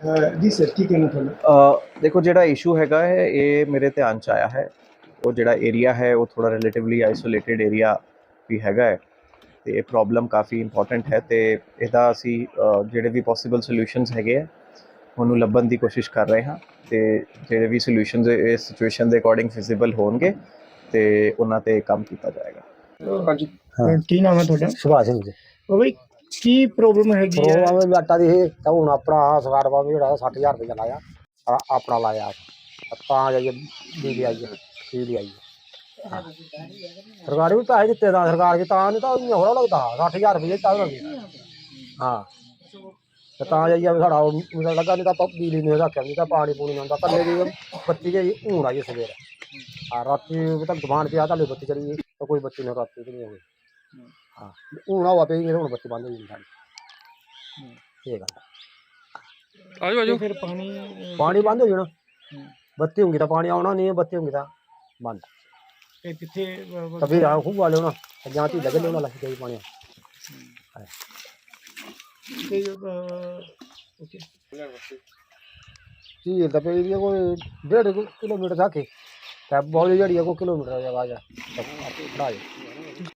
ਅਹ ਜੀ ਸਰ ਕੀ ਕਹਿਣਾ ਤੁਹਾਨੂੰ ਅ, ਦੇਖੋ ਜਿਹੜਾ ਇਸ਼ੂ ਹੈਗਾ ਹੈ ਇਹ ਮੇਰੇ ਧਿਆਨ ਚ ਆਇਆ ਹੈ। ਉਹ ਜਿਹੜਾ ਏਰੀਆ ਹੈ ਉਹ ਥੋੜਾ ਰਿਲੇਟਿਵਲੀ ਆਈਸੋਲੇਟਿਡ ਏਰੀਆ ਵੀ ਹੈਗਾ ਹੈ। ਤੇ ਇਹ ਪ੍ਰੋਬਲਮ ਕਾਫੀ ਇੰਪੋਰਟੈਂਟ ਹੈ ਤੇ ਇਹਦਾ ਅਸੀਂ ਜਿਹੜੇ ਵੀ ਪੋਸੀਬਲ ਸੋਲੂਸ਼ਨਸ ਹੈਗੇ ਆ ਉਹਨੂੰ ਲੱਭਣ ਦੀ ਕੋਸ਼ਿਸ਼ ਕਰ ਰਹੇ ਹਾਂ। ਤੇ ਜਿਹੜੇ ਵੀ ਸੋਲੂਸ਼ਨਸ ਇਸ ਸਿਚੁਏਸ਼ਨ ਦੇ ਅਕੋਰਡਿੰਗ ਫਿਜ਼ੀਬਲ ਹੋਣਗੇ ਤੇ ਉਹਨਾਂ ਤੇ ਕੰਮ ਕੀਤਾ ਜਾਏਗਾ। ਹਾਂਜੀ। ਕੀ ਨਾਮ ਹੈ ਤੁਹਾਡਾ? ਸੁਭਾਸ਼ ਸਿੰਘ ਜੀ। ਉਹ ਬਈ ਕੀ ਪ੍ਰੋਬਲਮ ਹੈਗੀ ਹੈ? ਉਹ ਆਵੇਂ ਆਟਾ ਦੀ ਇਹ ਤਾਂ ਹੁਣ ਆਪਣਾ ਸਰਕਾਰ ਵਾਲਾ ਜਿਹੜਾ 60000 ਰੁਪਏ ਲਾਇਆ। ਆ- ਆਪਣਾ ਲਾਇਆ। ਤਾਂ ਜਾਈਏ ਬਿਜਲੀ ਆਈ ਹੈ ਬਿਜਲੀ ਆਈ ਹੈ ਹਾਂ। ਸਰਕਾਰ ਵੀ ਪੈਸੇ ਦਿੱਤੇ ਦਾ ਸਰਕਾਰ ਜੀ ਤਾਂ ਨਹੀਂ ਤਾਂ ਉਹਨੂੰ ਹੋਰ ਲੱਗਦਾ। 60000 ਰੁਪਏ ਤਾਂ ਲੱਗੇ ਹਾਂ। ਤੇ ਤਾਂ ਜਾਈਏ ਵੀ ਸਾਡਾ ਉਹ ਲੱਗਾ ਨਹੀਂ ਤਾਂ ਆਪਾਂ ਬਿਜਲੀ ਨਹੀਂ ਰੱਖਿਆ ਨਹੀਂ ਤਾਂ ਪਾਣੀ ਪੂਣੀ ਨਹੀਂ ਹੁੰਦਾ ਕੱਲੇ ਦੀ ਬੱਤੀ ਜੇ ਹੁਣ ਆਈ ਸਵੇਰ। ਆ ਰਾਤੀ ਉਹ ਤਾਂ ਦੁਕਾਨ ਤਾਂ ਲੈ ਬੱਤੀ ਚਲੀ ਗਈ ਤਾਂ ਕੋਈ ਬੱਤੀ ਨਹੀਂ ਰਾਤੀ ਕਿ ਨਹੀਂ ਹੋਈ। ਹਾਂ। ਹੁਣ ਹਵਾ ਪਈ ਗਈ ਹੁਣ ਬੱਤੀ ਬੰਦ ਹੋ ਗਈ ਸਾਡੀ ਇਹ ਗੱਲ ਆਜੋ ਆਜੋ। ਫਿਰ ਪਾਣੀ ਪਾਣੀ ਬੰਦ ਹੋ ਜਾਣਾ। ਬੱਤੀ ਹੋਊਗੀ ਤਾਂ ਪਾਣੀ ਆਉਣਾ ਨਹੀਂ ਬੱਤੀ ਹੋਊਗੀ ਤਾਂ ਬੰਦ। ਇਹ ਕਿੱਥੇ ਅਹ, ਤਾਂ ਫਿਰ ਆ ਖੂਹ ਵਾਲੇ ਹੋਣਾ ਜਾਂ ਤੀ ਲੱਗੇ ਲੈਣਾ ਲੱਗ ਜਾਈ ਪਾਣੀ ਤੇ, ਅਹ, okay. ਝੀਲ ਤਾਂ ਪਈ ਦੀ ਆ ਕੋਈ ਡੇਢ ਕੁ ਕਿਲੋਮੀਟਰ ਤੱਕ ਹੀ। ਤੇ ਬੋਲੀ ਜਿਹੜੀ ਆ ਕੋਈ ਕਿਲੋਮੀਟਰ ਦਾ ਜਗ੍ਹਾ ਜਾ ਆਪੇ ਖੜਾ ਜੇ